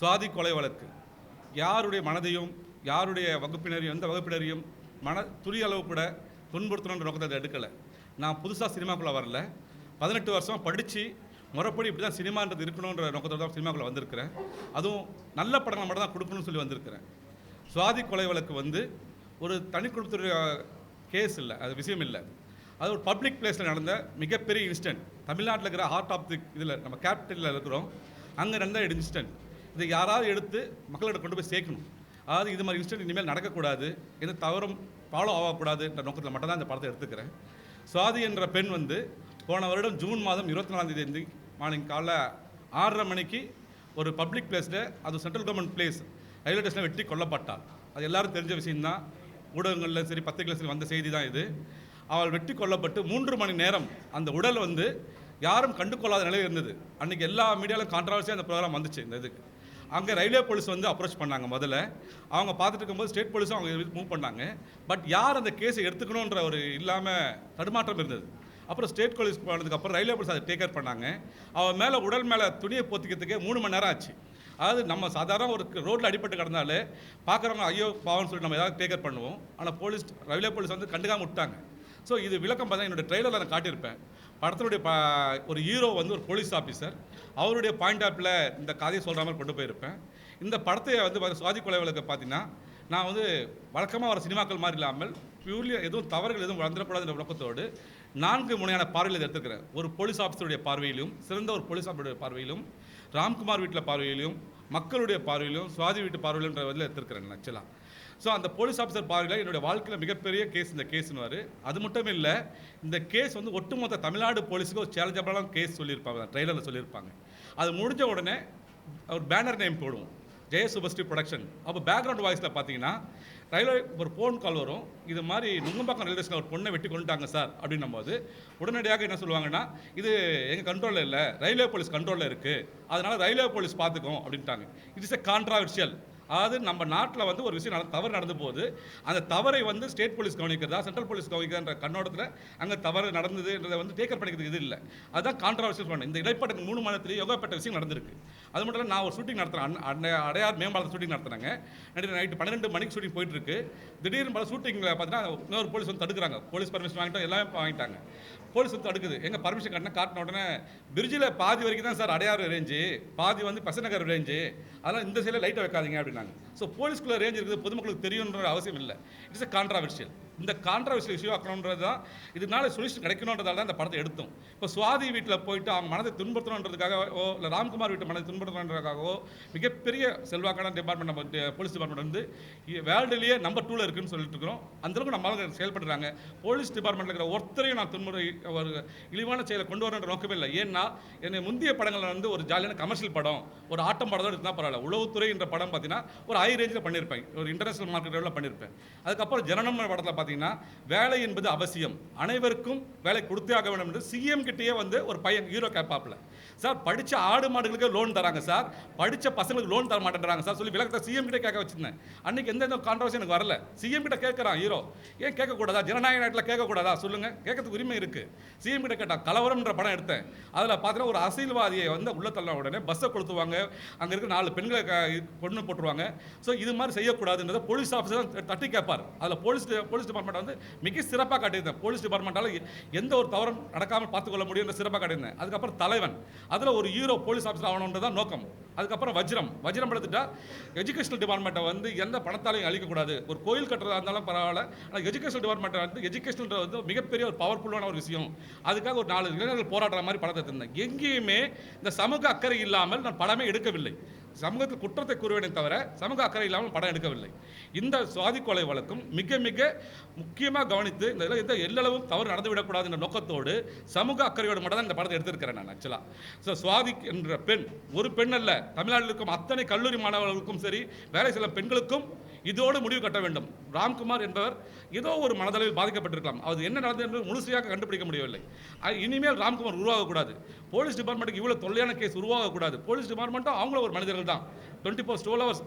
சுவாதி கொலை வழக்கு. யாருடைய மனதையும் யாருடைய வகுப்பினரையும் எந்த வகுப்பினரையும் மன துரிய அளவு கூட துன்புறுத்தணுன்ற நோக்கத்தை அதை எடுக்கலை. நான் புதுசாக சினிமாக்குள்ளே வரல. பதினெட்டு வருஷம் படித்து முறைப்படி இப்படி தான் சினிமான்றது இருக்கணுன்ற நோக்கத்தோட தான் சினிமாக்குள்ளே வந்திருக்கிறேன். அதுவும் நல்ல படங்களை மட்டும் தான் கொடுக்கணும்னு சொல்லி வந்திருக்கிறேன். சுவாதி கொலை வழக்கு வந்து ஒரு தனி குடும்பத்துடைய கேஸ் இல்லை அது விஷயம் இல்லை. அது ஒரு பப்ளிக் பிளேஸில் நடந்த மிகப்பெரிய இன்சிடென்ட் தமிழ்நாட்டில் இருக்கிற ஹார்ட் ஆஃப் தி இதில் நம்ம கேபிட்டலில் இருக்கிறோம். அங்கே நடந்த இன்சிடென்ட் இதை யாராவது எடுத்து மக்களிடம் கொண்டு போய் சேர்க்கணும். அதாவது இது மாதிரி இன்சிடென்ட் இனிமேல் நடக்கக்கூடாது. எந்த தவறும் ஃபாலோ ஆகக்கூடாதுன்ற நோக்கத்தில் மட்டும் தான் இந்த படத்தை எடுத்துக்கிறேன். சுவாதி என்ற பெண் வந்து போன வருடம் ஜூன் மாதம் இருபத்தி நாலாம் தேதி மார்னிங் காலைல ஆறரை மணிக்கு ஒரு பப்ளிக் பிளேஸில் அது சென்ட்ரல் கவர்மெண்ட் பிளேஸ் ரயில்வே ஸ்டேஷனில் வெட்டி கொல்லப்பட்டாள். அது எல்லாரும் தெரிஞ்ச விஷயம்தான். ஊடகங்களில் சரி பத்திரிகையில் சரி வந்த செய்தி தான் இது. அவள் வெட்டி கொல்லப்பட்டு மூன்று மணி நேரம் அந்த உடல் வந்து யாரும் கண்டு கொள்ளாத நிலையில் இருந்தது. அன்றைக்கி எல்லா மீடியாவிலும் கான்ட்ரவர்சியாக அந்த ப்ரோக்ராம் வந்துச்சு இந்த இதுக்கு. அங்கே ரயில்வே போலீஸ் வந்து அப்ரோச் பண்ணாங்க முதல்ல. அவங்க பார்த்துட்டு இருக்கும்போது ஸ்டேட் போலீஸும் அவங்க மூவ் பண்ணாங்க. பட் யார் அந்த கேஸை எடுத்துக்கணுன்ற ஒரு இல்லாமல் தடுமாற்றம் இருந்தது. அப்புறம் ஸ்டேட் போலீஸ் போனதுக்கப்புறம் ரயில்வே போலீஸ் அதை டேக் பண்ணாங்க. அவன் மேலே உடல் மேலே துணியை போத்திக்கிறதுக்கே மூணு மணி நேரம் ஆச்சு. அதாவது நம்ம சாதாரண ஒரு ரோட்டில் அடிபட்டு கிடந்தாலே பார்க்குறவங்க ஐயோ பாவம்னு சொல்லி நம்ம ஏதாவது டேக்கர் பண்ணுவோம். ஆனால் போலீஸ் ரயில்வே போலீஸ் வந்து கண்டுக்காம விட்டாங்க. ஸோ இது விளக்கம் பார்த்தா என்னோடய ட்ரெயிலரில் நான் காட்டியிருப்பேன். படத்தினுடைய ப ஒரு ஹீரோ வந்து ஒரு போலீஸ் ஆஃபீஸர் அவருடைய பாயிண்ட் ஆஃபில் இந்த கதையை சொல்கிற மாதிரி கொண்டு போயிருப்பேன். இந்த படத்தை வந்து சுவாதி கொலை வழக்கு பார்த்தீங்கன்னா நான் வந்து வழக்கமாக வர சினிமாக்கள் மாதிரி இல்லாமல் பியூர்லி எதுவும் தவறுகள் எதுவும் வளர்ந்துடக்கூடாதுன்ற நோக்கத்தோடு நான்கு முனையான பார்வையில் இதை எடுத்துக்கிறேன் ஒரு போலீஸ் ஆஃபீஸருடைய பார்வையிலும் சிறந்த ஒரு போலீஸ் ஆஃபீஸருடைய பார்வையிலும் ராம்குமார் வீட்டில் பார்வையிலும் மக்களுடைய பார்வையிலும் சுவாதி வீட்டு பார்வையிலும் இதில் எடுத்துருக்கிறேன் ஆக்சுவலாக ஸோ அந்த போலீஸ் ஆஃபீஸர் பார்வையில் என்னுடைய வாழ்க்கையில் மிகப்பெரிய கேஸ் இந்த கேஸ்னுவார் அது மட்டும் இல்லை இந்த கேஸ் வந்து ஒட்டுமொத்த தமிழ்நாடு போலீஸுக்கு ஒரு சேலஞ்சபிளான கேஸ் சொல்லியிருப்பாங்க ட்ரெய்லரில் சொல்லியிருப்பாங்க. அது முடிஞ்ச உடனே ஒரு பேனர் நேம் போடுவோம். ஜெய சுபஸ்ரீ ப்ரொடக்ஷன் அப்போ பேக்ரவுண்ட் வாய்ஸில் பார்த்தீங்கன்னா ரயில்வே ஒரு ஃபோன் கால் வரும். இது மாதிரி நுங்கம்பாக்கம் ரயில்வே ஸ்டேஷன் ஒரு பொண்ணை வெட்டி கொண்டுட்டாங்க சார் அப்படின்னும் போது உடனடியாக என்ன சொல்லுவாங்கன்னா இது எங்கள் கண்ட்ரோலில் இல்லை ரயில்வே போலீஸ் கண்ட்ரோலில் இருக்குது அதனால் ரயில்வே போலீஸ் பார்த்துக்கோம் அப்படின்ட்டாங்க. இட் இஸ் எ கான்ட்ராவர்ஷியல் அதாவது நம்ம நாட்டில் வந்து ஒரு விஷயம் நட தவறு நடந்து போகுது அந்த தவறை வந்து ஸ்டேட் போலீஸ் கவனிக்கிறதா சென்ட்ரல் போலீஸ் கவனிக்கிறன்ற கண்ணோட்டத்தில் அங்கே தவறு நடந்ததுன்றதை வந்து டேக்கர் பண்ணிக்கிறதுக்கு இது இல்லை. அதுதான் கான்ட்ரவர்சியல் பண்ண. இந்த இடைப்பட்ட மூணு மாதத்துலேயே யோகாப்பட்ட விஷயம் நடந்திருக்கு. அது மட்டும் இல்லை நான் ஒரு ஷூட்டிங் நடத்துகிறேன் அன்னை அடையார் மேம்பாலத்தில் ஷூட்டிங் நடத்துனாங்க நைட்டு நைட்டு பன்னிரெண்டு மணிக்கு ஷூட்டிங் போயிட்டுருக்கு திடீர்னு பல ஷூட்டிங்கில் பார்த்தீங்கன்னா இன்னொரு போலீஸ் வந்து தடுக்கிறாங்க. போலீஸ் பர்மிஷன் வாங்கிட்டோம் எல்லாமே வாங்கிட்டாங்க. போலீஸ் வந்து தடுக்குது. எங்கள் பர்மிஷன் கட்டின காட்டின உடனே பிரிட்ஜில் பாதி வரைக்கும் தான் சார் அடையாறு ரேஞ்சு பாதி வந்து பசநகர் ரேஞ்சு அதெல்லாம் இந்த சைடில் லைட்டை வைக்காதீங்க அப்படின்னாங்க. ஸோ போலீஸ்குள்ளே ரேஞ்ச் இருக்குது பொதுமக்களுக்கு தெரியுன்ற அவசியம் இல்லை. இட்ஸ் எ கான்ட்ராவர்ஷியல் இந்த கான்ட்ராவர்ஷியல் இஷ்யூ ஆக்கணுன்றது தான் இதனால சொல்யூஷன் கிடைக்கணுன்றதால தான் இந்த படத்தை எடுத்தோம். இப்போ சுவாதி வீட்டில் போயிட்டு அவங்க மனதை துன்புறுத்தணுன்றதுக்காகவோ இல்லை ராம்குமார் வீட்டு மனதை துன்புறுத்தணுன்றதுக்காகவோ மிகப்பெரிய செல்வாக்கான டிபார்ட்மெண்ட் நம்ம போலீஸ் டிபார்ட்மெண்ட் வந்து வேர்ல்டுலேயே நம்பர் டூவில் இருக்குன்னு சொல்லிட்டு இருக்கிறோம். அந்தளவுக்கு நம்மளால செயல்படுறாங்க. போலீஸ் டிபார்ட்மெண்ட்டில் இருக்கிற ஒருத்தரையும் நான் துன்புறு ஒரு இழிவான செயலை கொண்டு வரன்ற நோக்கமே இல்லை. ஏன்னா என்னை முந்தைய படங்களில் வந்து ஒரு ஜாலியான கமர்ஷியல் படம் ஒரு ஆட்டம் படம் தான் இருந்தால் பரவாயில்ல. உளவுத்துறை என்ற படம் பார்த்தீங்கன்னா ஒரு ஹை ரேஞ்சில் பண்ணியிருப்பேன் ஒரு இன்டர்நேஷனல் மார்க்கெட் லெவலில் பண்ணியிருப்பேன் அதுக்கப்புறம் ஜனனம் படத்தில் பார்த்தீங்கன்னா வேலை என்பது அவசியம். அனைவருக்கும் வேலை கொடுத்தே ஆக வேண்டும் என்று சிஎம் கிட்டேயே வந்து ஒரு பையன் ஹீரோ கேப்பாப்பில் சார் படித்த ஆடு மாடுகளுக்கு லோன் தராங்க சார். படித்த பசங்களுக்கு லோன் தர மாட்டேன்றாங்க சார். சொல்லி விளக்கத்தை சிஎம் கிட்டே கேட்க வச்சிருந்தேன். அன்னைக்கு எந்த கான்ட்ரவர்சி எனக்கு வரல. சிஎம் கிட்ட கேட்குறான் ஹீரோ ஏன் கேட்கக்கூடாதா? ஜனநாயக நாட்டில் கேட்கக்கூடாதா? சொல்லுங்கள் கேட்கறதுக்கு உரிமை இருக்குது சிஎம் கிட்ட கேட்டான் கலவரம்ன்ற படம் எடுத்தேன். அதில் பார்த்தீங்கன்னா ஒரு அரசியல்வாதியை வந்து உள்ள தள்ள உடனே பஸ்ஸை கொளுத்துவாங்க. அங்கே இருக்க நாலு பெண்களை கொண்டு போட்டுருவாங்க. ஸோ இது மாதிரி செய்யக்கூடாதுன்றதை போலீஸ் ஆஃபீஸர் தட்டி கேட்பார் அதில் போலீஸ் போலீஸ் டிபார்ட்மெண்ட் வந்து மிக சிறப்பாக காட்டியிருந்தேன். போலீஸ் டிபார்ட்மெண்ட்டால் எந்த ஒரு தவறும் நடக்காமல் பார்த்துக்கொள்ள முடியும்னு சிறப்பாக காட்டியிருந்தேன். அதுக்கப்புறம் தலைவன். அதில் ஒரு ஹீரோ போலீஸ் ஆஃபீஸர் ஆகணுன்றது தான் நோக்கம். அதுக்கப்புறம் வஜ்ரம். வஜ்ரம் எடுத்துட்டா எஜுகேஷனல் டிபார்ட்மெண்ட்டை வந்து எந்த பணத்தாலையும் அழிக்கக்கூடாது. ஒரு கோயில் கட்டுறதா இருந்தாலும் பரவாயில்ல. ஆனால் எஜுகேஷனல் டிபார்ட்மெண்ட்டை வந்து எஜுகேஷனல் வந்து மிகப்பெரிய ஒரு பவர்ஃபுல்லான ஒரு விஷயம். அதுக்காக ஒரு நாலு இளைஞர்கள் போராடுற மாதிரி படத்தை தந்தேன் எங்கேயுமே இந்த சமூக அக்கறை இல்லாமல் நான் படமே எடுக்கவில்லை. சமூகத்தில் குற்றத்தை கூறுவேனே தவிர சமூக அக்கறை இல்லாமல் படம் எடுக்கவில்லை. இந்த சுவாதி கொலை வழக்கும் மிக மிக முக்கியமாக கவனித்து இந்த எந்த எல்லளவும் தவறு நடந்துவிடக்கூடாது என்ற நோக்கத்தோடு சமூக அக்கறையோடு மட்டும் தான் இந்த படத்தை எடுத்திருக்கிறேன் நான் ஆக்சுவலாக ஸோ சுவாதி என்ற பெண் ஒரு பெண் அல்ல. தமிழ்நாட்டில் இருக்கும் அத்தனை கல்லூரி மாணவர்களுக்கும் சரி வேலை சில பெண்களுக்கும் இதோடு முடிவு கட்ட வேண்டும். ராம்குமார் என்பவர் ஏதோ ஒரு மனதளவில் பாதிக்கப்பட்டிருக்கலாம். அது என்ன நடந்தது என்று முழுசையாக கண்டுபிடிக்க முடியவில்லை. இனிமேல் ராம்குமார் உருவாகக்கூடாது. போலீஸ் டிபார்ட்மெண்ட்டுக்கு இவ்வளோ தொல்லையான கேஸ் உருவாகக்கூடாது. போலீஸ் டிபார்ட்மெண்ட்டும் அவங்களும் ஒரு மனிதர்கள் தான். டுவெண்ட்டி ஃபோர் ஸ்டோல் ஹவர்ஸ்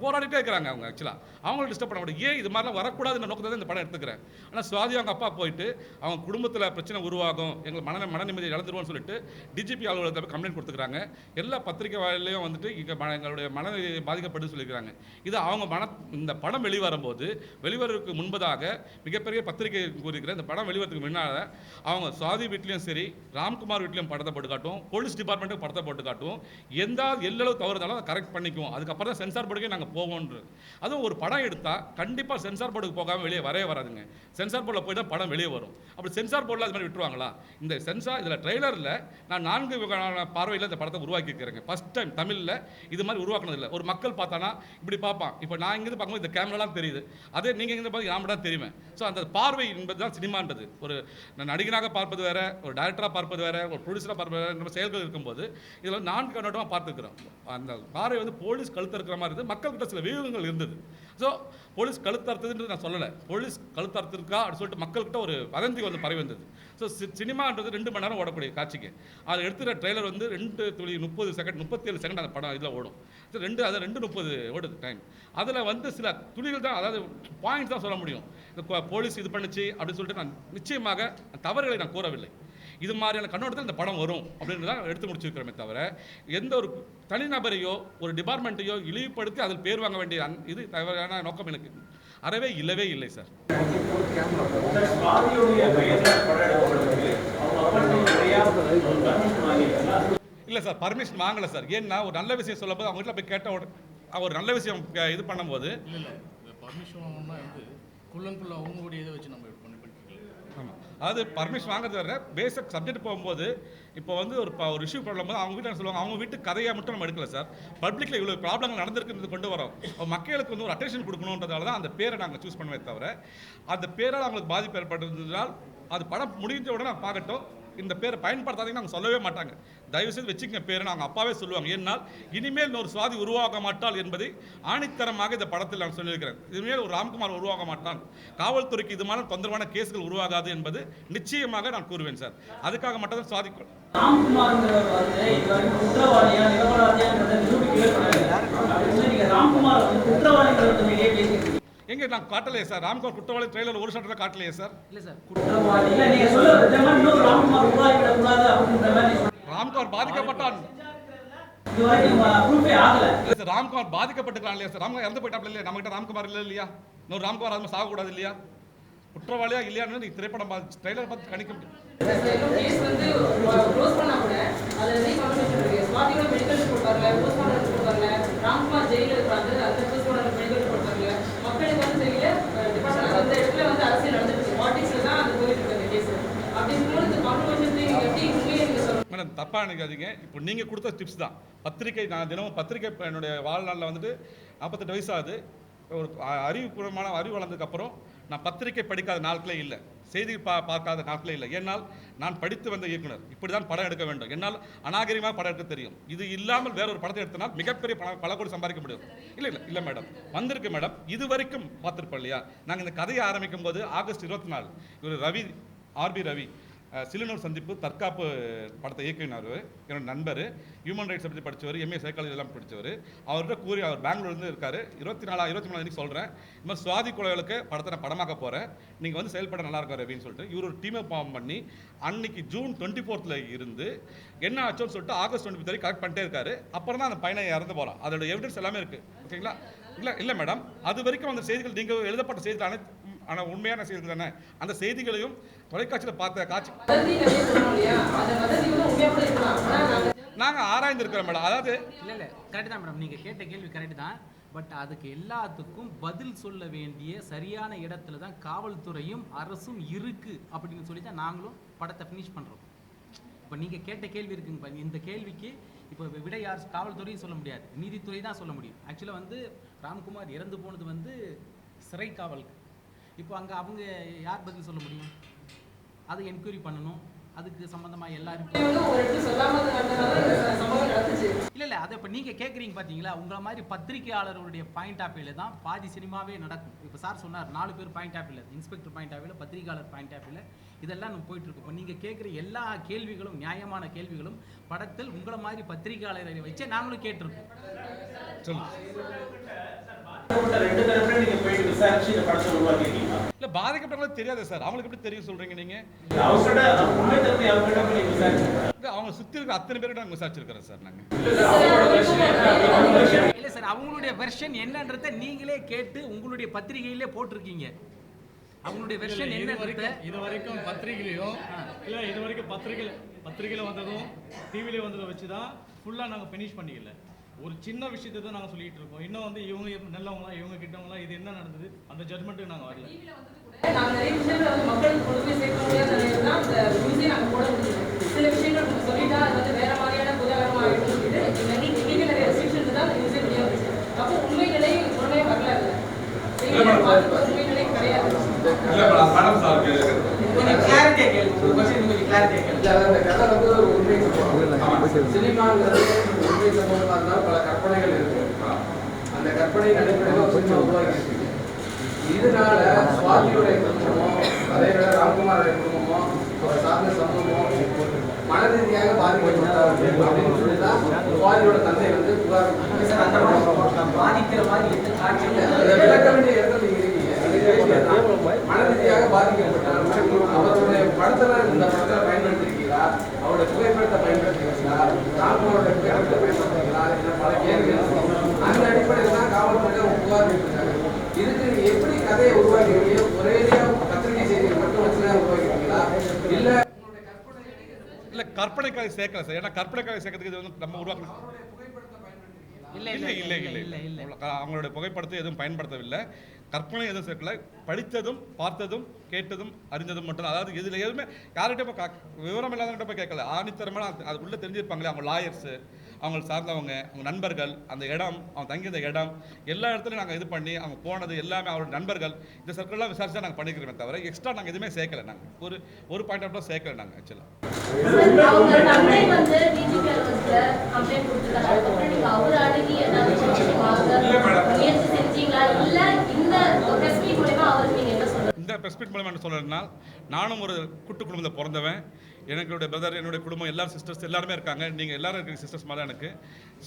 போராடிட்டே இருக்கிறாங்க அவங்க ஆக்சுவலாக அவங்களும் டிஸ்டர்ப் பண்ண முடியும் ஏன் இது மாதிரிலாம் வரக்கூடாதுன்ற நோக்கத்தை தான் இந்த படம் எடுத்துக்கிறேன். ஆனால் சுவாதி அவங்க அப்பா போயிட்டு அவங்க குடும்பத்தில் பிரச்சனை உருவாகும் எங்களுக்கு மன மன நிம்மதி இழந்துருவோம்னு சொல்லிட்டு டிஜிபி அலுவலகத்தில் போய் கம்ப்ளைண்ட் கொடுத்துக்கிறாங்க. எல்லா பத்திரிக்கை வாயிலையும் வந்துட்டு இங்கே ம- எங்களுடைய மனநிலை பாதிக்கப்படுன்னு சொல்லிக்கிறாங்க இது அவங்க மன இந்த படம் வெளிவரும்போது வெளிவரதுக்கு முன்பதாக மிகப்பெரிய பத்திரிகை கூறியிருக்கிற இந்த படம் வெளிவரத்துக்கு முன்னால் அவங்க சுவாதி வீட்லேயும் சரி ராம்குமார் வீட்லேயும் படத்தை போட்டு காட்டும் போலீஸ் டிபார்ட்மெண்ட்டுக்கு படத்தை போட்டு காட்டும் எந்த எல்லளவு தவறு அதை கரெக்ட் பண்ணிக்குவோம் அதுக்கப்புறம் தான் சென்சார் போர்டுக்கே நாங்கள் போவோம்ன்றது. அதுவும் ஒரு படம் எடுத்தால் கண்டிப்பாக சென்சார் போர்டுக்கு போகாமல் வெளியே வரவே வராதுங்க. சென்சார் போர்டில் போய் தான் படம் வெளியே வரும். அப்படி சென்சார் போர்டில் அது மாதிரி விட்டுருவாங்களா? இந்த சென்சார் இதில் ட்ரெய்லரில் நான் நான்கு வகையான பார்வையில் இந்த படத்தை உருவாக்கி இருக்கிறேங்க. ஃபஸ்ட் டைம் தமிழில் இது மாதிரி உருவாக்குனதில்லை. ஒரு மக்கள் பார்த்தானா இப்படி பார்ப்பான். இப்போ நான் இங்கேருந்து பார்க்கும்போது இந்த கேமராலாம் தெரியுது. அதே நீங்கள் இங்கே பார்த்து நான் தான் தெரியுமே ஸோ அந்த பார்வை என்பது தான் சினிமான்றது. ஒரு நான் நடிகனாக பார்ப்பது வேற ஒரு டைரக்டராக பார்ப்பது வேற ஒரு ப்ரொடியூசராக பார்ப்பது வேற நம்ம செயல்கள் இருக்கும்போது இதில் நான்கு கண்ணோட்டமாக பார்த்துக்கிறோம் அந்த பார்வை வந்து போலீஸ் கழுத்தறுக்கிற மாதிரி இருந்தது. மக்கள்கிட்ட சில வியூகங்கள் இருந்தது. ஸோ போலீஸ் கழுத்தறுத்ததுன்றது நான் சொல்லலை. போலீஸ் கழுத்தறுத்திருக்கா அப்படின்னு சொல்லிட்டு மக்கள்கிட்ட ஒரு வதந்தி வந்து பரவி வந்தது. ஸோ சினிமான்றது ரெண்டு மணி நேரம் ஓடக்கூடிய காட்சிக்கு. அதை எடுத்துகிற ட்ரெய்லர் வந்து ரெண்டு துளி முப்பது செகண்ட் முப்பத்தேழு செகண்ட் அந்த படம் இதில் ஓடும். ஸோ ரெண்டு அது ரெண்டு முப்பது ஓடுது டைம் அதில் வந்து சில துளிகள் தான் அதாவது பாயிண்ட்ஸ் தான் சொல்ல முடியும். இந்த போலீஸ் இது பண்ணுச்சு அப்படின்னு சொல்லிட்டு நான் நிச்சயமாக தவறுகளை நான் கூறவில்லை. இது மாதிரியான கண்ணோட்டத்தில் இந்த படம் வரும் அப்படின்னு தான் எடுத்து முடிச்சிருக்கிறோமே தவிர எந்த ஒரு தனிநபரையோ ஒரு டிபார்ட்மெண்ட்டையோ இழிவுபடுத்தி அதில் பேர் வாங்க வேண்டிய இது தவறான நோக்கம் எனக்கு. அறவே இல்லவே இல்லை சார். இல்லை சார் பர்மிஷன் வாங்கலை சார். ஏன்னா ஒரு நல்ல விஷயம் சொல்லும்போது அவங்க வீட்டில் போய் கேட்ட அவர் நல்ல விஷயம் இது பண்ணும்போது இல்லை இல்லை. பர்மிஷன் வாங்கணும்னா வந்து குள்ளங்குள்ள அவங்களுடைய இதை வச்சு நம்ம பண்ணி பண்ணிக்கலாம் ஆமாம் அதாவது பர்மிஷன் வாங்குறது வர பேசிக் சப்ஜெக்ட் போகும்போது இப்போ வந்து ஒரு ஒரு இஷ்யூ போது அவங்க வீட்டில் சொல்லுவாங்க அவங்க வீட்டு கதையை மட்டும் நம்ம எடுக்கல சார் பப்ளிக்கில் இவ்வளோ ப்ராப்ளங்கள் நடந்திருக்குன்றது கொண்டு வரோம் மக்களுக்கு வந்து ஒரு அட்டென்ஷன் கொடுக்கணுன்றதால தான் அந்த பேரை நாங்கள் சூஸ் பண்ணுவே தவிர அந்த பேரால் அவங்களுக்கு பாதிப்பு ஏற்பட்டிருந்தால் அது படம் முடிஞ்ச உடனே பார்க்கட்டும். இந்த பேரை பயன்படுத்தாதீங்கன்னு அவங்க சொல்லவே மாட்டாங்க. தயவு செய்து வச்சுக்கங்க பேர் அவங்க அப்பாவே சொல்லுவாங்க. ஏன்னால் இனிமேல் ஒரு சுவாதி உருவாக மாட்டாள் என்பதை ஆணித்தரமாக இந்த படத்தில் நான் சொல்லியிருக்கிறேன். இனிமேல் ஒரு ராம்குமார் உருவாக மாட்டான். காவல்துறைக்கு இது மாதிரி தொந்தரவான கேஸ்கள் உருவாகாது என்பது நிச்சயமாக நான் கூறுவேன் சார். அதுக்காக மட்டும் தான் சுவாதி ராம்குமார்ங்கிறவர் குற்றவாளியா ராம்குமார் எங்க நான் காட்டலையே சார்? ராம்குமார் குற்றவாளி ட்ரெயிலர் ஒரு ஷாட்டில் காட்டலையே சார்? இல்லை சார் ராம்குமார் பாதிக்கப்பட்டான். ராம்குமார் பாதிக்கப்பட்டிருக்கான் இல்லையா சார்? ராம்குமார் இறந்து போயிட்டாப்ல இல்லையா? நம்மகிட்ட ராம்குமார் இல்லை இல்லையா? இன்னொரு ராம்குமார் அது சாகக்கூடாது இல்லையா? குற்றவாளியா இல்லையான்னு நீ திரைப்படம் பார்த்து ட்ரெய்லர் பார்த்து கணிக்க முடியும். கேஸ் வந்து க்ளோஸ் பண்ணா கூட அதுல ரீகன்ஃபர்மேஷன் இருக்கு ஸ்வாதியோட மெடிக்கல் ரிப்போர்ட் வரல போஸ்ட்மார்டம் ரிப்போர்ட் வரல ராம்குமார் ஜெயில இருக்காங்க அந்த போஸ்ட்மார்டம் மெடிக்கல் ரிப்போர்ட் வரல மக்களுக்கு வந்து தெரியல டிபார்ட்மெண்ட் அந்த இடத்துல வந்து அரசியல் நடந்துட்டு இருக்கு பாலிடிக்ஸ்ல தான் அது போயிட்டு இருக்கு அந்த கேஸ் அப்படி இருக்கும்போது இந்த கான்ட்ரவர்ஷன் எப்படி உண்மையை நீங்க தப்பாக நினைக்காதீங்க. இப்போ நீங்கள் கொடுத்த டிப்ஸ் தான். பத்திரிக்கை நான் தினமும் பத்திரிக்கை என்னுடைய வாழ்நாளில் வந்துட்டு நாற்பத்தெட்டு வயசு ஆகுது. ஒரு அறிவுபூர்வமான அறிவு வளர்ந்ததுக்கப்புறம் நான் பத்திரிக்கை படிக்காத நாட்களே இல்லை. செய்தி பா பார்க்காத நாட்களே இல்லை. ஏன்னால் நான் படித்து வந்த இயக்குனர். இப்படி தான் படம் எடுக்க வேண்டும். என்னால் அநாகரிகமாக படம் எடுக்க தெரியும். இது இல்லாமல் வேற ஒரு படத்தை எடுத்தனால் மிகப்பெரிய பணம் பல கோடி சம்பாதிக்க முடியும். இல்லை இல்லை இல்லை மேடம் வந்திருக்கு மேடம் இது வரைக்கும் பார்த்துருப்போம் இல்லையா? நாங்கள் இந்த கதையை ஆரம்பிக்கும் போது ஆகஸ்ட் இருபத்தி நாலு. இவர் ரவி ஆர்பி ரவி. சிலுனூர் சந்திப்பு தற்காப்பு படத்தை இயக்குனார் என்னோட நண்பர் ஹியூமன் ரைட்ஸ் பற்றி படித்தவர் எம்ஏ சைக்காலஜி எல்லாம் படித்தவர் அவர்கிட்ட கூறி அவர் பெங்களூர்லேருந்து இருக்கார். இருபத்தி நாலா இருபத்தி மூணு சொல்கிறேன் இந்த மாதிரி சுவாதி குழந்தைகளுக்கு படத்தை நான் படமாக்க போகிறேன் நீங்கள் வந்து செயல்பட நல்லா இருக்கும் அப்படின்னு சொல்லிட்டு இவர் ஒரு டீமை ஃபார்ம் பண்ணி அன்னைக்கு ஜூன் டுவெண்ட்டி ஃபோர்த்தில் இருந்து என்ன ஆச்சோன்னு சொல்லிட்டு ஆகஸ்ட் டுவெண்ட்டி வரைக்கும் கரெக்ட் பண்ணிட்டே இருக்காரு. அப்புறம் தான் அந்த பையனை இறந்து போகிறான் அதோட எவிடன்ஸ் எல்லாமே இருக்குது ஓகேங்களா? இல்லை இல்லை மேடம் அது வரைக்கும் அந்த செய்திகள் நீங்கள் எழுதப்பட்ட செய்திகள் அனைத்து ஆனால் உண்மையான செய்திகள் தானே? அந்த செய்திகளையும் தொலைக்காட்சியில் பார்த்த காட்சி. நாங்கள் ஆராய்ந்திருக்கிறோம் மேடம். அதாவது இல்லை இல்லை. கரெக்ட் தான் மேடம். நீங்கள் கேட்ட கேள்வி கரெக்ட் தான். பட் அதுக்கு எல்லாத்துக்கும் பதில் சொல்ல வேண்டிய சரியான இடத்துல தான் காவல்துறையும் அரசும் இருக்கு அப்படின்னு சொல்லி தான் நாங்களும் படத்தை ஃபினிஷ் பண்ணுறோம் இப்போ நீங்கள் கேட்ட கேள்வி இருக்குங்க இந்த கேள்விக்கு இப்போ விட யார் காவல்துறையும் சொல்ல முடியாது. நீதித்துறை தான் சொல்ல முடியும். ஆக்சுவலாக வந்து ராம்குமார் இறந்து போனது வந்து சிறை காவலுக்கு இப்போ அங்கே அவங்க யார் பதில் சொல்ல முடியும்? அதை என்கொயரி பண்ணணும். அதுக்கு சம்பந்தமா எல்லாரும் இல்ல இல்ல. அதை இப்போ நீங்க கேக்குறீங்க பாத்தீங்களா? உங்களை மாதிரி பத்திரிகையாளர்களுடைய பாயிண்ட் ஆஃப் வியூல தான் பாதி சினிமாவே நடக்கும். இப்போ சார் சொன்னார் நாலு பேர் பாயிண்ட் ஆஃப் வியூல இன்ஸ்பெக்டர் பாயிண்ட் ஆஃப் வியூல பத்திரிகையாளர் பாயிண்ட் ஆஃப் வியூல இதெல்லாம் நம்ம போயிட்டு இருக்கோம். இப்போ நீங்க கேட்குற எல்லா கேள்விகளும் நியாயமான கேள்விகளும் படத்தில் உங்களை மாதிரி பத்திரிகையாளரை வச்சே நாங்களும் கேட்டிருக்கோம். பாதிக்கப்பட்ட நீங்க இல்லை பாதிக்கப்பட்டவங்களுக்கு தெரியாது சார். அவங்களுக்கு எப்படி தெரியும் போய் நீங்க அவங்க சுற்றி இருக்கிற அத்தனை பேர்கிட்ட நாங்கள் விசாரிச்சிருக்கிறோம் சார் நாங்கள் இல்ல சார் அவங்களுடைய வெர்ஷன் என்னன்றதை நீங்களே கேட்டு உங்களுடைய பத்திரிகையிலே போட்டிருக்கீங்க. அவங்களுடைய வெர்ஷன் வரைக்கும் இது வரைக்கும் பத்திரிகையிலையும் இல்லை இது வரைக்கும் பத்திரிகையில் பத்திரிகையில் வந்ததும் டிவியில் வந்ததை வச்சு தான் ஃபுல்லாக நாங்கள் ஃபினிஷ் பண்ணிக்கல. ஒரு சின்ன விஷயத்தை தான் நாங்கள் சொல்லிட்டு இருக்கோம். இன்னும் வந்து இவங்க நல்லவங்களா இவங்க கிட்டவங்களா இது என்ன நடந்தது? அந்த ஜட்மெண்ட்டுக்கு நாங்கள் வரல. நாங்க நிறைய விஷயங்களை வந்து மக்களுக்கு கொண்டு போய் சேர்க்க முடியாத நிலையில தான் அந்த நியூஸே நாங்க போட முடியல. சில விஷயங்கள் நம்ம சொல்லிட்டா அது வந்து வேற மாதிரியான புதாகரமா ஆயிடும் சொல்லிட்டு நிறைய எங்களுக்கு நிறைய ரெஸ்ட்ரிக்ஷன் தான் அந்த நியூஸே முடியாது அப்போ உண்மை நிலை உடனே வரல அதுல செய்திகளை பார்த்து உண்மை நிலை கிடையாது. கொஞ்சம் கிளாரிட்டியா கேளுங்க. ஒரு கொஸ்டின் கொஞ்சம் கிளாரிட்டியா கேளுங்க. இல்ல, அந்த கதை வந்து ஒரு உண்மை சம்பவம். சினிமாங்கிறது உண்மை சம்பவமா இருந்தால் பல கற்பனைகள் இருக்கு. அந்த கற்பனை அடிப்படையில் ஒரு சினிமா உருவாக்கி இருக்கு. இதனால சுவாதியுடைய குடும்பமோ அதே விட ராம்குமாரோட குடும்பமோ அவர் சார்ந்த சமூகமோ மன ரீதியாக பாதிக்கப்பட்டார்கள் அப்படின்னு சொல்லி தான் சுவாதியோட தந்தை வந்து புகார் பாதிக்கிற மாதிரி எந்த காட்சி இல்ல, அதை விளக்க வேண்டிய மனரீதியாக பாதிக்கப்பட்டார் அவருடைய படத்துல இந்த படத்துல பயன்படுத்திருக்கீங்களா அவருடைய புகைப்படத்தை பயன்படுத்திருக்கீங்களா ராம்குமாரோட புகைப்படத்தை பயன்படுத்திருக்கீங்களா இந்த பல கேள்விகள் அந்த அடிப்படையில் தான் காவல்துறை புகார் கொடுத்துருக்காங்க இதுக்கு எப்படி கதையை உருவாக்கிறீங்க ஒரேடியாக பத்திரிகை செய்திகள் மட்டும் வச்சுதான் உருவாக்கிறீங்களா இல்ல இல்லை கதை சேர்க்கல சார். ஏன்னா கற்பனைக்காக சேர்க்கறதுக்கு இது வந்து நம்ம உருவாக்கணும் இல்ல இல்லை இல்லை இல்லை அவங்களுடைய புகைப்படத்தை எதுவும் பயன்படுத்தவில்லை. கற்பனை எதுவும் சேர்க்கல. படித்ததும் பார்த்ததும் கேட்டதும் அறிந்ததும் மட்டும் அதாவது இதில் எதுவுமே யார்கிட்ட போய் விவரம் இல்லாதவங்கிட்ட போய் கேட்கல. ஆணித்தரமான அது உள்ள தெரிஞ்சிருப்பாங்களே அவங்க லாயர்ஸு அவங்க சார்ந்தவங்க அவங்க நண்பர்கள் அந்த இடம் அவங்க தங்கியிருந்த இடம் எல்லா இடத்துலையும் நாங்கள் இது பண்ணி அவங்க போனது எல்லாமே அவரோட நண்பர்கள் இந்த சர்க்கிள்லாம் விசாரிச்சு நாங்கள் பண்ணிக்கிறோமே தவிர எக்ஸ்ட்ரா நாங்கள் எதுவுமே சேர்க்கல நாங்கள் ஒரு ஒரு பாயிண்ட் ஆஃப் சேர்க்கல நாங்கள் ஆக்சுவலாக இந்த பெஸ்பிட் மூலமாக என்ன சொல்கிறேன்னா நானும் ஒரு கூட்டு குடும்பத்தில் பிறந்தவன். எங்களுடைய பிரதர் என்னுடைய குடும்பம் எல்லாரும் சிஸ்டர்ஸ் எல்லாருமே இருக்காங்க. நீங்கள் எல்லாரும் இருக்கிற சிஸ்டர்ஸ் மாதிரி எனக்கு.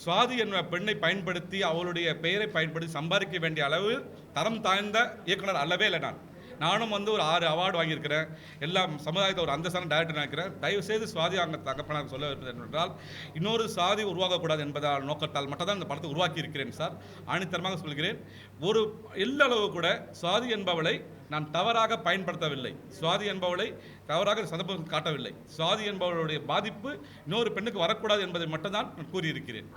சுவாதி என்ற பெண்ணை பயன்படுத்தி அவளுடைய பெயரை பயன்படுத்தி சம்பாதிக்க வேண்டிய அளவு தரம் தாழ்ந்த இயக்குனர் அல்லவே இல்லை நான். நானும் வந்து ஒரு ஆறு அவார்டு வாங்கியிருக்கிறேன். எல்லா சமுதாயத்தை ஒரு அந்தஸ்தான டைரக்டர் நினைக்கிறேன். தயவு செய்து சுவாதி அங்கே தகப்பனார் சொல்ல விரும்புவது என்றால் இன்னொரு சாதி உருவாகக்கூடாது என்பதால் நோக்கத்தால் மட்டும் தான் இந்த படத்தை உருவாக்கி இருக்கிறேன் சார் ஆணித்தரமாக சொல்கிறேன். ஒரு எல்லளவு கூட சுவாதி என்பவளை நான் தவறாக பயன்படுத்தவில்லை. சுவாதி என்பவளை தவறாக சந்தர்ப்பம் காட்டவில்லை. சுவாதி என்பவளுடைய பாதிப்பு இன்னொரு பெண்ணுக்கு வரக்கூடாது என்பதை மட்டும்தான் நான் கூறியிருக்கிறேன்.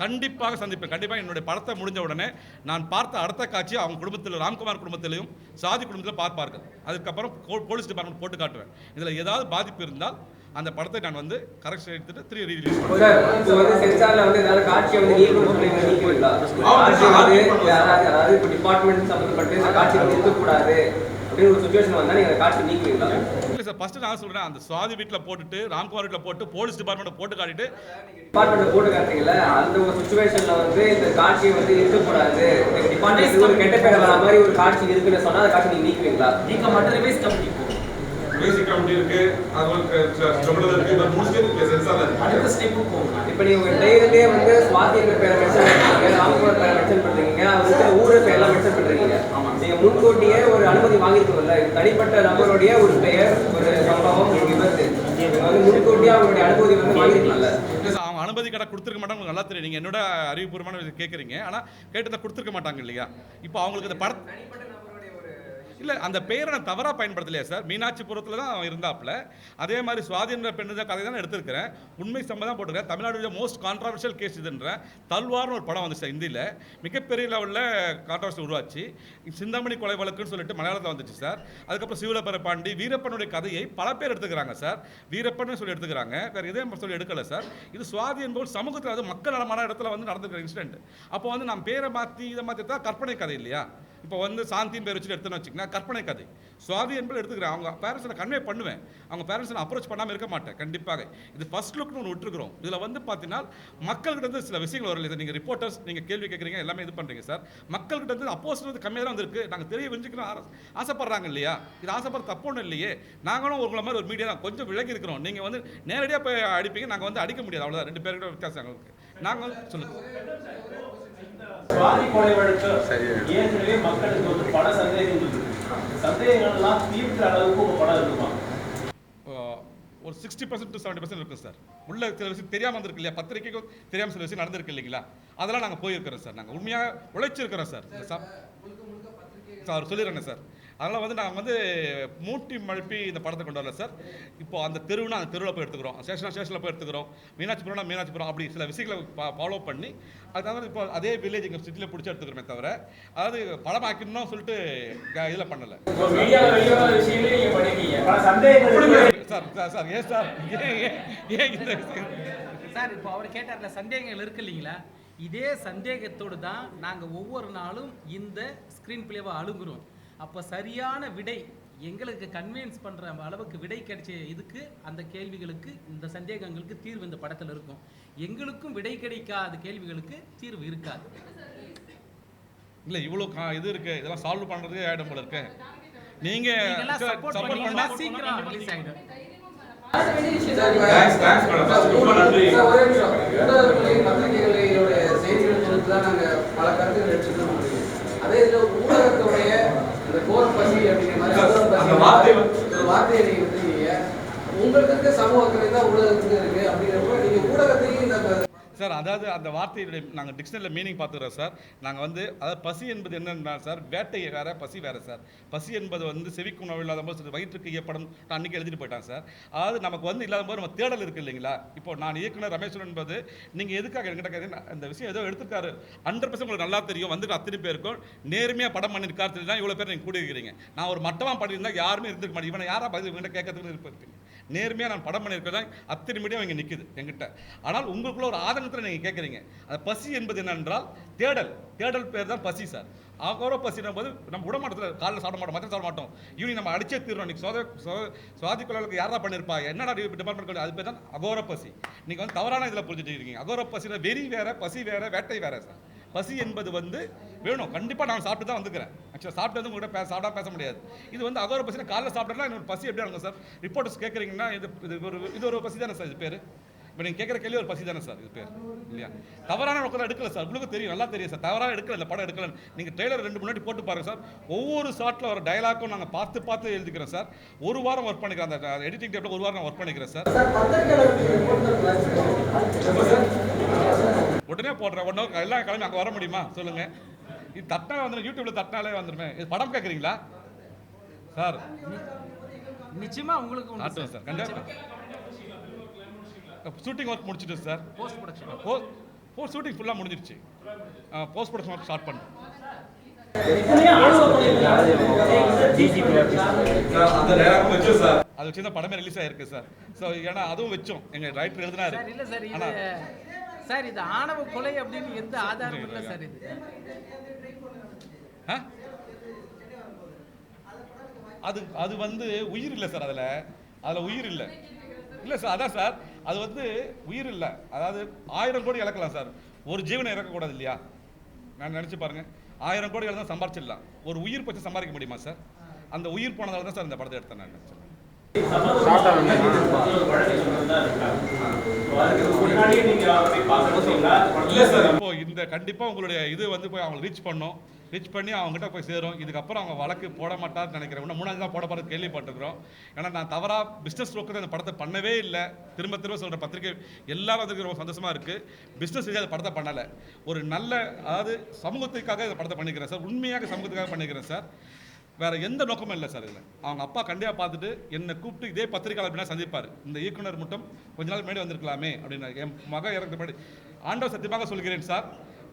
கண்டிப்பாக சந்திப்பேன். கண்டிப்பாக என்னுடைய படத்தை முடிஞ்ச உடனே நான் பார்த்த அடுத்த காட்சி அவங்க குடும்பத்தில் ராம்குமார் குடும்பத்திலையும் சாதி குடும்பத்திலும் பார்ப்பார்கள். அதுக்கப்புறம் போலீஸ் டிபார்ட்மெண்ட் போட்டு காட்டுவேன். இதில் ஏதாவது பாதிப்பு இருந்தால் அந்த படத்தை நான் வந்து கரெக்ஷன் எடுத்துட்டு திரும்பி ரீலீஸ் பண்ணுவேன் சார் இப்போ வந்து சென்சார்ல வந்து ஏதாவது காட்சியை வந்து நீக்கணும் சொல்லி நீக்குவீங்களா? காட்சி வந்து யாராவது அதாவது இப்போ டிபார்ட்மெண்ட் சம்மந்தப்பட்டு இந்த காட்சி வந்து இருக்கக்கூடாது அப்படின்னு ஒரு சுச்சுவேஷன் வந்தா நீங்க அந்த காட்சி நீக்குவீங்களா? இல்லை சார் ஃபஸ்ட்டு நான் சொல்கிறேன் அந்த சுவாதி வீட்டில் போட்டுட்டு ராம்குமார் வீட்டில் போட்டு போலீஸ் டிபார்ட்மெண்ட்டை போட்டு காட்டிட்டு டிபார்ட்மெண்ட் போட்டு காட்டுறீங்கல்ல அந்த ஒரு சுச்சுவேஷன்ல வந்து இந்த காட்சி வந்து இருக்கக்கூடாது. டிபார்ட்மெண்ட் ஒரு கெட்ட பேர் வர மாதிரி ஒரு காட்சி இருக்குன்னு சொன்னா அந்த காட்சி நீங்க நீக்குவீங்களா? நீங்க மட்டும் ரிவைஸ் கமிட்டி பேசிக் கமிட்டி இருக்கு அடுத்த போகணும் இப்போ நீங்க டைரியிலே வந்து சுவாதி என்ற பேரை மென்ஷன் பண்றீங்க ராம்குமார் பேரை மென்ஷன் பண்றீங்க அவருக்கு ஊரு பேர்லாம் மென்ஷன் பண்றீங்க நீங்க முன்கூட்டியே ஒரு அனுமதி இது தனிப்பட்ட நபருடைய ஒரு பெயர் ஒரு சம்பவம் ஒரு விபத்து. வந்து முன்கூட்டியே அவங்களுடைய அனுமதி வந்து வாங்கிருக்கலாம்ல அனுமதி கடை கொடுத்துருக்க மாட்டாங்க உங்களுக்கு நல்லா தெரியும். நீங்கள் என்னோட அறிவுபூர்வமான இது கேட்குறீங்க ஆனால் கேட்டதை கொடுத்துருக்க மாட்டாங்க இல்லையா? இப்போ அவங்களுக்கு இந்த படம் இல்லை அந்த பெயரை நான் தவறாக பயன்படுத்தலையா சார்? மீனாட்சிபுரத்தில் தான் அவன் இருந்தாப்புல. அதே மாதிரி சுவாதின்ற பெண்ணு தான் கதை தான் எடுத்திருக்கிறேன். உண்மை சம்பவம் தான் போட்டிருக்கேன். தமிழ்நாடுடைய மோஸ்ட் கான்ட்ரவர்ஷியல் கேஸ் இதுன்ற தல்வார்னு ஒரு படம் வந்துச்சு சார் ஹிந்தியில் மிகப்பெரிய லெவலில் கான்ட்ரவர்சி உருவாச்சு. சிந்தாமணி கொலை வழக்குன்னு சொல்லிட்டு மலையாளத்தில் வந்துச்சு சார். அதுக்கப்புறம் சிவலப்பர பாண்டி வீரப்பனுடைய கதையை பல பேர் எடுத்துக்கிறாங்க சார். வீரப்பன்னு சொல்லி எடுத்துக்கிறாங்க. வேறு இதே சொல்லி எடுக்கலை சார். இது சுவாதி என்பது சமூகத்தில் அது மக்கள் நலமான இடத்துல வந்து நடந்துக்கிற இன்சிடென்ட் அப்போ வந்து நான் பேரை மாற்றி இதை மாற்றி தான் கற்பனை கதை இல்லையா? இப்போ வந்து சாந்தின்னு பேர் வச்சுட்டு எடுத்துன்னு வச்சுக்கோங்க. கற்பனை கதை. சுவாதி என்பது எடுத்துக்கிறேன். அவங்க பேரண்ட்ஸை கன்வே பண்ணுவேன். அவங்க பேரண்ட்ஸை அப்ரோச் பண்ணாமல் இருக்க மாட்டேன். கண்டிப்பாக. இது ஃபர்ஸ்ட் லுக்னு ஒன்று விட்டுருக்குறோம். இதில் வந்து பார்த்தீங்கன்னா மக்கள்கிட்ட இருந்து சில விஷயங்கள் வரல சார் நீங்கள் ரிப்போர்ட்டர்ஸ் நீங்கள் கேள்வி கேட்குறீங்க எல்லாமே இது பண்ணுறீங்க சார். மக்கள்கிட்ட இருந்து அப்போஸ் வந்து கம்மியாக தான் வந்திருக்கு. நாங்கள் தெரிய வெஞ்சிக்கணும் ஆசை- ஆசைப்படுறாங்க இல்லையா? இது ஆசைப்படுற தப்பு ஒன்றும் இல்லையே. நாங்களும் உங்களை மாதிரி ஒரு மீடியா தான். கொஞ்சம் விலகி இருக்கிறோம். நீங்கள் வந்து நேரடியாக போய் அடிப்பீங்க. நாங்கள் வந்து அடிக்க முடியாது. அவ்வளோதான் ரெண்டு பேருக்கிட்ட வித்தியாசம் எங்களுக்கு. நாங்கள் சொல்லுங்கள் சுவாதி கொலை வழக்கு ஏற்கனவே மக்களுக்கு வந்து பல சந்தேகங்கள் இருக்கு. சந்தேகங்கள் எல்லாம் தீர்க்கிற அளவுக்கு உங்க படம் இருக்குமா? ஆஹ் ஒரு sixty percent to seventy percent இருக்கும் சார். உள்ள சில விஷயம் தெரியாமல் வந்திருக்கு இல்லையா? பத்திரிக்கைக்கும் தெரியாமல் சில விஷயம் நடந்திருக்கு இல்லைங்களா? அதெல்லாம் நாங்கள் போயிருக்கிறோம் சார். நாங்கள் உண்மையாக உழைச்சிருக்கிறோம் சார். சார் சொல்லிடுறேங்க சார். அதனால் வந்து நாங்கள் வந்து மூட்டி மழுப்பி இந்த படத்தை கொண்டு வரல சார். இப்போ அந்த தெருவுனா அந்த தெருவில் போய் எடுத்துக்கிறோம். ஸ்டேஷன் ஸ்டேஷனில் போய் எடுத்துக்கிறோம். மீனாட்சிபுரம்னா மீனாட்சிபுரம் அப்படி சில விஷயங்களை ஃபாலோ பண்ணி அது தவிர இப்போ அதே வில்லேஜ் எங்கள் சிட்டியில் பிடிச்சி எடுத்துக்கிறோமே தவிர அதாவது படமாக்கணும்னு சொல்லிட்டு இதில் பண்ணலை. சார் சார் சார் ஏன் சார்? ஏன் இந்த சார் இப்போ அவர் கேட்டார்ல சந்தேகங்கள் இருக்கு இல்லைங்களா? இதே சந்தேகத்தோடு தான் நாங்கள் ஒவ்வொரு நாளும் இந்த ஸ்க்ரீன் பிளேவை அழுகுறோம். அப்போ சரியான விடை எங்களுக்கு கன்வின்ஸ் பண்ணுற அளவுக்கு விடை கிடைச்ச இதுக்கு அந்த கேள்விகளுக்கு இந்த சந்தேகங்களுக்கு தீர்வு இந்த படத்தில் இருக்கும். எங்களுக்கும் விடை கிடைக்காத கேள்விகளுக்கு தீர்வு இருக்காது. இல்லை இவ்வளோ கா இது இருக்கு. இதெல்லாம் சால்வ் பண்ணுறதே ஆயிடும் போல இருக்கு. நீங்கள் சப்போர்ட் சீக்கிரம் ரிலீஸ் ஆகிடும் பத்திரிகைகளுடைய செய்திகள் நாங்க பல கருத்துக்கள் எடுத்துட்டு முடியும் அதே இதுல கோர பசி அப்படிங்கிற மாதிரி அந்த வார்த்தை ஒரு வார்த்தையை நீங்க உங்களுக்கு இருக்க சமூக அக்கறை தான் ஊடகத்துக்கு இருக்கு அப்படிங்கிறப்ப நீங்க ஊடகத்தையும் இந்த சார் அதாவது அந்த வார்த்தையுடைய நாங்கள் டிக்ஷனரியில் மீனிங் பார்த்துக்கிறோம் சார். நாங்கள் வந்து அதாவது பசி என்பது என்னன்னா சார் வேட்டை வேற பசி வேற சார். பசி என்பது வந்து செவிக்கு உணவு இல்லாத போது சில வயிற்றுக்கு நான் அன்றைக்கி எழுதிட்டு போயிட்டான் சார். அதாவது நமக்கு வந்து இல்லாத போது நம்ம தேடல் இருக்கு இல்லைங்களா? இப்போ நான் இயக்குனர் ரமேஸ்வரன் என்பது நீங்கள் எதுக்காக என்கிட்ட கேட்டீங்கன்னா அந்த விஷயம் ஏதோ எடுத்துருக்காரு. ஹண்ட்ரட் பர்சன்ட் உங்களுக்கு நல்லா தெரியும். வந்துட்டு அத்தனை பேருக்கும் நேர்மையாக படம் பண்ணியிருக்காரு. தெரியும் தான் இவ்வளோ பேர் நீங்கள் கூடியிருக்கிறீங்க. நான் ஒரு மட்டமாக பண்ணியிருந்தா யாருமே இருந்திருக்க மாட்டேன். இவனை யாராக பதில் கேட்கறதுக்கு இருப்பேன் நேர்மையாக நான் படம் பண்ணியிருக்கேன் அத்தனை மீடியம் இங்கே நிற்குது எங்கிட்ட ஆனால் உங்களுக்குள்ள ஒரு ஆதங்கத்தில் நீங்கள் கேட்குறீங்க அந்த பசி என்பது என்னென்றால் தேடல். தேடல் பேர் தான் பசி சார். அகோர பசின போது நம்ம விட மாட்டோம் காலையில் சாப்பிட மாட்டோம் மதியம் சாப்பிட மாட்டோம். ஈவினிங் நம்ம அடிச்சே தீர்றோம். இன்னைக்கு சோத சோ- சுவாதி கொலைகளுக்கு யாரா பண்ணியிருப்பா என்னடா டிபார்ட்மெண்ட் அது பேர் தான் அகோர பசி. நீங்கள் வந்து தவறான இதில் புரிஞ்சுட்டு இருக்கீங்க. அகோர பசியில் வெறி வேற பசி வேற வேட்டை வேற சார். பசி என்பது வந்து வேணும். கண்டிப்பாக நான் சாப்பிட்டு தான் வந்துக்கிறேன். ஆக்சுவலாக சாப்பிட்டு வந்து உங்கள்கிட்ட பேச சாப்பிட்டா பேச முடியாது. இது வந்து அகோர பசியில் காலைல சாப்பிட்டா எனக்கு பசி எப்படி இருக்கும் சார்? ரிப்போர்ட்ஸ் கேட்குறீங்கன்னா இது இது ஒரு இது ஒரு பசி தானே சார் இது பேர்? இப்போ நீங்கள் கேட்குற கேள்வி ஒரு பசி தானே சார் இது பேர். இல்லையா? தவறான நோக்கம் எடுக்கல சார். உங்களுக்கு தெரியும் நல்லா தெரியும் சார். தவறாக எடுக்கல இந்த படம் எடுக்கல நீங்கள் ட்ரெய்லர் ரெண்டு முன்னாடி போட்டு பாருங்க சார். ஒவ்வொரு ஷாட்டில் வர டயலாக்கும் நாங்கள் பார்த்து பார்த்து எழுதிக்கிறோம் சார். ஒரு வாரம் ஒர்க் பண்ணிக்கிறேன் அந்த எடிட்டிங் டேப்பில் ஒரு வாரம் நான் ஒர்க் பண்ணிக்கிறேன் சார். உடனே போடுறேன் ஒன் ஹவர் எல்லாம் கிளம்பி அங்கே வர முடியுமா? சொல்லுங்க. இது தட்டினா வந்துடும் யூடியூப்ல தட்டினாலே வந்துருமே. இது படம் கேட்குறீங்களா சார். நிச்சயமா உங்களுக்கு ஆட்டும் சார். கண்டிப்பாக ஷூட்டிங் ஒர்க் முடிச்சிட்டு சார். போஸ்ட் ப்ரொடக்ஷன் போ போ ஷூட்டிங் ஃபுல்லாக முடிஞ்சிருச்சு. போஸ்ட் ப்ரொடக்ஷன் ஒர்க் ஸ்டார்ட் பண்ணோம் அது வச்சு தான் படமே ரிலீஸ் ஆயிருக்கு சார். ஸோ ஏன்னா அதுவும் வச்சோம். எங்கள் ரைட்டர் எழுதினாரு. இல்ல சார் இது ஆணவ கொலை அப்படின்னு எந்த ஆதாரமும் இல்ல சார் இது? அது அது வந்து உயிர் இல்லை சார் அதில். அதில் உயிர் இல்லை. இல்லை சார் அதான் சார். அது வந்து உயிர் இல்லை. அதாவது ஆயிரம் கோடி இழக்கலாம் சார். ஒரு ஜீவனை இறக்கக்கூடாது இல்லையா? நான் நினச்சி பாருங்க. ஆயிரம் கோடி இழந்தால் சம்பாரிச்சிடலாம். ஒரு உயிர் பற்றி சம்பாதிக்க முடியுமா சார்? அந்த உயிர் போனதால தான் சார் இந்த படத்தை எடுத்தேன் நான் இந்த கண்டிப்பாக உங்களுடைய இது வந்து போய் அவங்க ரீச் பண்ணும். ரீச் பண்ணி அவங்ககிட்ட போய் சேரும். இதுக்கப்புறம் அவங்க வழக்கு போட மாட்டார்னு நினைக்கிறேன். இன்னும் மூணாவது தான் போட போகிறது கேள்விப்பட்டிருக்கிறோம். ஏன்னா நான் தவறாக பிஸ்னஸ் நோக்கத்தை அந்த படத்தை பண்ணவே இல்லை. திரும்ப திரும்ப சொல்கிற பத்திரிகை எல்லாரும் அதுக்கு ரொம்ப சந்தோஷமாக இருக்குது பிஸ்னஸ் ரீதியாக அந்த படத்தை பண்ணலை. ஒரு நல்ல அதாவது சமூகத்துக்காக இந்த படத்தை பண்ணிக்கிறேன் சார். உண்மையாக சமூகத்துக்காக பண்ணிக்கிறேன் சார். வேற எந்த நோக்கமும் இல்லை சார் இதில். அவங்க அப்பா கண்டிப்பாக பார்த்துட்டு என்னை கூப்பிட்டு இதே பத்திரிகையாளர் அப்படின்னா சந்திப்பார். இந்த இயக்குனர் மட்டும் கொஞ்ச நாள் முன்னாடி வந்திருக்கலாமே அப்படின்னு என் மக இறந்தபடி முன்னாடி ஆண்டவர் சத்தியமாக சொல்கிறேன் சார்.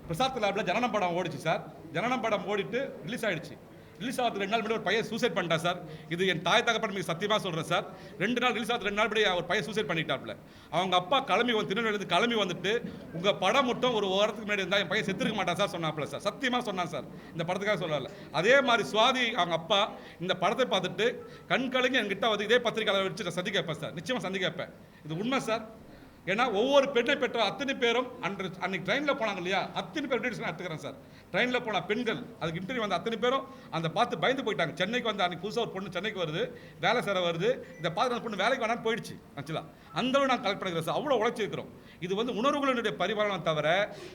பிரசாத் லேபில் ஜனனம் படம் ஓடிச்சு சார். ஜனனம் படம் ஓடிட்டு ரிலீஸ் ஆயிடுச்சு. ரிலீஸ் ஆகிறது ரெண்டு நாள் முன்னாடி ஒரு பையன் சூசைட் பண்ணிட்டா சார். இது என் தாய் தகப்பன் மிக சத்தியமாக சொல்கிறேன் சார். ரெண்டு நாள் ரிலீஸ் ஆகிறது ரெண்டு நாள் முன்னாடி ஒரு பையன் சூசைட் பண்ணிட்டாப்ல அவங்க அப்பா கிளம்பி வந்து திருநெல்வேலிருந்து கிளம்பி வந்துட்டு உங்கள் படம் மட்டும் ஒரு வாரத்துக்கு முன்னாடி இருந்தால் என் பையன் செத்துருக்க மாட்டான் சார் சொன்னாப்ல சார். சத்தியமாக சொன்னான் சார். இந்த படத்துக்காக சொல்லல. அதே மாதிரி சுவாதி அவங்க அப்பா இந்த படத்தை பார்த்துட்டு கண் கலங்கி என்கிட்ட வந்து இதே பத்திரிக்கையாளர் வச்சு நான் சந்திக்க வைப்பேன் சார். நிச்சயமாக சந்திக்க வைப்பேன். இது உண்மை சார்? ஏன்னா ஒவ்வொரு பெண்ணை பெற்ற அத்தனை பேரும் அன்று அன்னைக்கு ட்ரெயினில் போனாங்க இல்லையா? அத்தனை பேர் டீட்டெயில்ஸ் நான் எடுத்துக்கிறேன் சார் ட்ரெயினில் போன பெண்கள் அதுக்கு இன்டர்வியூ வந்த அத்தனை பேரும் அந்த பார்த்து பயந்து போயிட்டாங்க. சென்னைக்கு வந்து அன்றைக்கி புதுசாக ஒரு பொண்ணு சென்னைக்கு வருது வேலை சேர வருது. இந்த பார்த்து அந்த பொண்ணு வேலைக்கு வேணாம்னு போயிடுச்சு ஆக்சுவலாக அந்த அளவு நான் கலெக்ட் பண்ணிக்கிறேன் சார். அவ்வளோ உழைச்சிருக்கிறோம். இது வந்து உணர்வுகளினுடைய பரிபாலனம் தவிர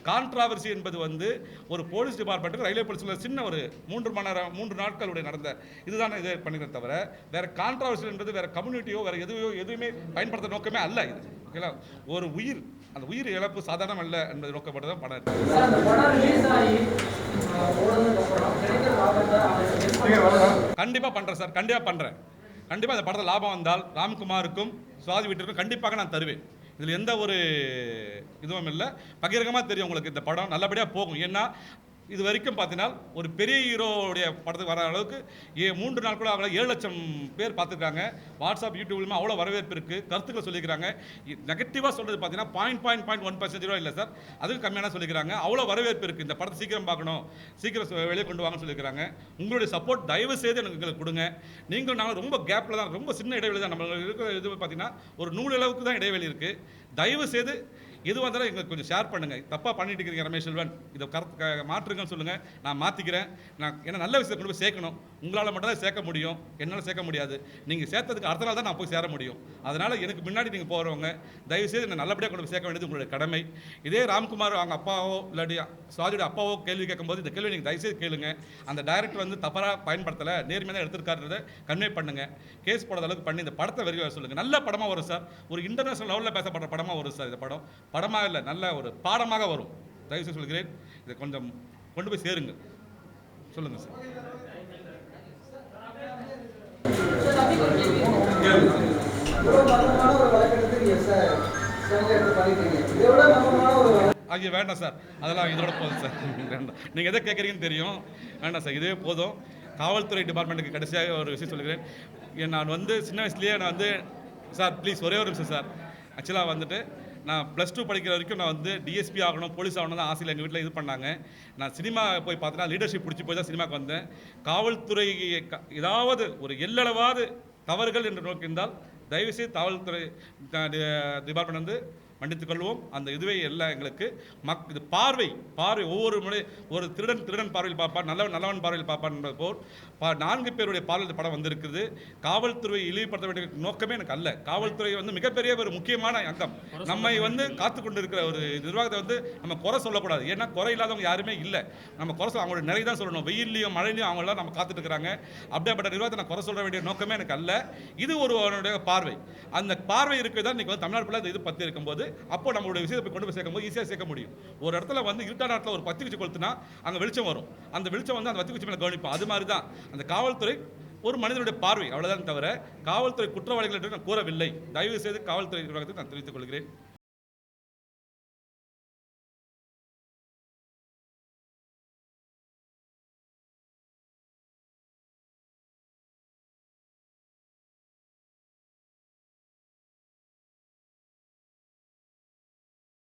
கான்ட்ராவர்சி என்பது வந்து ஒரு போலீஸ் டிபார்ட்மெண்ட்டுக்கு ரயில்வே போலீஸில் சின்ன ஒரு மூன்று மணி நேரம் மூன்று நாட்களுடைய நடந்த இதுதான் இது பண்ணிக்கிறேன் தவிர வேறு கான்ட்ராவர்சி என்பது வேறு கம்யூனிட்டியோ வேறு எதுவோ எதுவுமே பயன்படுத்த நோக்கமே அல்ல இது. ஓகேங்களா ஒரு உயிர் அந்த உயிர் இழப்பு சாதாரணம் அல்ல என்பது நோக்கப்பட்டு தான் படம். அந்த கண்டிப்பாக பண்ணுறேன் சார் கண்டிப்பாக பண்ணுறேன் கண்டிப்பாக இந்த படத்தில் லாபம் வந்தால் ராம்குமாருக்கும் சுவாதி வீட்டிற்கும் கண்டிப்பாக நான் தருவேன். இதில் எந்த ஒரு இதுவும் இல்லை. பகிரங்கமாக தெரியும் உங்களுக்கு இந்த படம் நல்லபடியாக போகும். ஏன்னா இது வரைக்கும் பார்த்தீங்கன்னா ஒரு பெரிய ஹீரோவுடைய படத்துக்கு வர அளவுக்கு ஏ மூன்று நாள் கூட அவளை ஏழு லட்சம் பேர் பார்த்துருக்காங்க. வாட்ஸ்அப் யூடியூப்லையுமே அவ்வளோ வரவேற்பு இருக்குது கருத்துக்கள் சொல்லிக்கிறாங்க நெகட்டிவாக சொல்கிறது பார்த்தீங்கன்னா point point point one percentage இல்லை சார். அதுவும் கம்மியான சொல்லிக்கிறாங்க அவ்வளோ வரவேற்பு இருக்குது இந்த படத்தை சீக்கிரம் பார்க்கணும். சீக்கிரம் வெளியே கொண்டு வாங்கன்னு சொல்லிக்கிறாங்க உங்களுடைய சப்போர்ட் தயவு செய்து எனக்கு எங்களுக்கு கொடுங்க. நீங்கள் நாங்கள் ரொம்ப கேப்பில் தான் ரொம்ப சின்ன இடைவெளி தான் நம்ம இருக்கிற இது பார்த்தீங்கன்னா ஒரு நூறு அளவுக்கு தான் இடைவெளி இருக்குது தயவு செய்து எது வந்தாலும் எங்களுக்கு கொஞ்சம் ஷேர் பண்ணுங்கள் தப்பாக பண்ணிட்டு இருக்கிறீங்க ரமேஷ் செல்வன். இதை கருத்து மாற்றுங்கன்னு சொல்லுங்கள் நான் மாற்றிக்கிறேன் நான் ஏன்னா நல்ல விஷயத்தை கொண்டு போய் சேர்க்கணும். உங்களால் மட்டும் தான் சேர்க்க முடியும். என்னால் சேர்க்க முடியாது. நீங்கள் சேர்த்ததுக்கு அடுத்த நாள் தான் நான் போய் சேர முடியும். அதனால் எனக்கு முன்னாடி நீங்கள் போகிறவங்க தயவுசெய்து என்னை நல்லபடியாக கொண்டு போய் சேர்க்க வேண்டியது உங்களுடைய கடமை. இதே ராம்குமார் அவங்க அப்பாவோ இல்லாட்டி சுவாதியோட அப்பாவோ கேள்வி கேட்கும்போது இந்த கேள்வி நீங்கள் தயவுசெய்து கேளுங்க. அந்த டைரக்டர் வந்து தவறாக பயன்படுத்தலை நேர்மையாக தான் எடுத்திருக்காருன்றதை கன்வே பண்ணுங்கள் கேஸ் போடாத அளவுக்கு பண்ணி இந்த படத்தை வெறிய சொல்லுங்கள் நல்ல படமாக வரும் சார். ஒரு இன்டர்நேஷனல் லெவலில் பேசப்படுற படமாக வரும் சார் இந்த படம். படமாக இல்லை நல்ல ஒரு பாடமாக வரும். தயவுசெய்து சொல்கிறேன் இதை கொஞ்சம் கொண்டு போய் சேருங்க. சொல்லுங்கள் சார் சார் வேண்டாம் சார் அதெல்லாம் இதோட போதும் சார் வேண்டாம். நீங்கள் எதை கேட்குறீங்கன்னு தெரியும். வேண்டாம் சார் இதுவே போதும். காவல்துறை டிபார்ட்மெண்ட்டுக்கு கடைசியாக ஒரு விஷயம் சொல்கிறேன். ஏன் நான் வந்து சின்ன வயசுலேயே நான் வந்து சார் ப்ளீஸ் ஒரே ஒரு நிமிஷம் சார் ஆக்சுவலாக வந்துட்டு நான் ப்ளஸ் டூ படிக்கிற வரைக்கும் நான் வந்து டிஎஸ்பி ஆகணும் போலீஸ் ஆகணும் தான் ஆசையில் எங்கள் வீட்டில் இது பண்ணாங்க. நான் சினிமா போய் பார்த்தேன்னா லீடர்ஷிப் பிடிச்சி போய் தான் சினிமாவுக்கு வந்தேன். காவல்துறை க- ஏதாவது ஒரு எல்லளவாவது தவறுகள் என்று நோக்கி இருந்தால் தயவுசெய்து காவல்துறை டிபார்ட்மெண்ட் வந்து மன்னித்துக் கொள்வோம். அந்த இதுவே எல்லாம் எங்களுக்கு மக் இது பார்வை பார்வை ஒவ்வொரு முறை ஒரு திருடன் திருடன் பார்வையில் பார்ப்பான் நல்லவன் நல்லவன் பார்வையில் பார்ப்பான் என்பது போல் பா நான்கு பேருடைய பார்வையில் படம் வந்திருக்குது. காவல்துறை இழிவுபடுத்த வேண்டிய நோக்கமே எனக்கு அல்ல. காவல்துறை வந்து மிகப்பெரிய ஒரு முக்கியமான அங்கம். நம்மை வந்து காத்து கொண்டு இருக்கிற ஒரு நிர்வாகத்தை வந்து நம்ம குறை சொல்லக்கூடாது. ஏன்னா குறை இல்லாதவங்க யாருமே இல்லை. நம்ம குறை சொல்ல அவங்களோட நிறை தான் சொல்லணும். வெயில்லையும் மழையிலையும் அவங்களாம் நம்ம காத்துட்டு இருக்கிறாங்க. அப்படியேப்பட்ட நிர்வாகத்தை நான் குறை சொல்ல வேண்டிய நோக்கமே எனக்கு அல்ல. இது ஒரு பார்வை. அந்த பார்வை இருக்கிறதா இன்னைக்கு வந்து தமிழ்நாடு ஃபுல்லாக இது பற்றி இருக்கும்போது அப்போ நம்மளுடைய விஷயத்தை போய் கொண்டு போய் சேர்க்கும்போது ஈஸியாக சேர்க்க முடியும். ஒரு இடத்துல வந்து இருட்டான இடத்துல ஒரு பத்தி குச்சி கொளுத்துனா அங்கே வெளிச்சம் வரும். அந்த வெளிச்சம் வந்து அந்த பத்தி குச்சி மேலே கவனிப்போம் அது மாதிரி தான் அந்த காவல்துறை ஒரு மனிதனுடைய பார்வை அவ்வளவுதான் தவிர காவல்துறை குற்றவாளிகள் என்று நான் கூறவில்லை. தயவு செய்து காவல்துறை நிர்வாகத்தை நான் தெரிவித்துக் கொள்கிறேன்.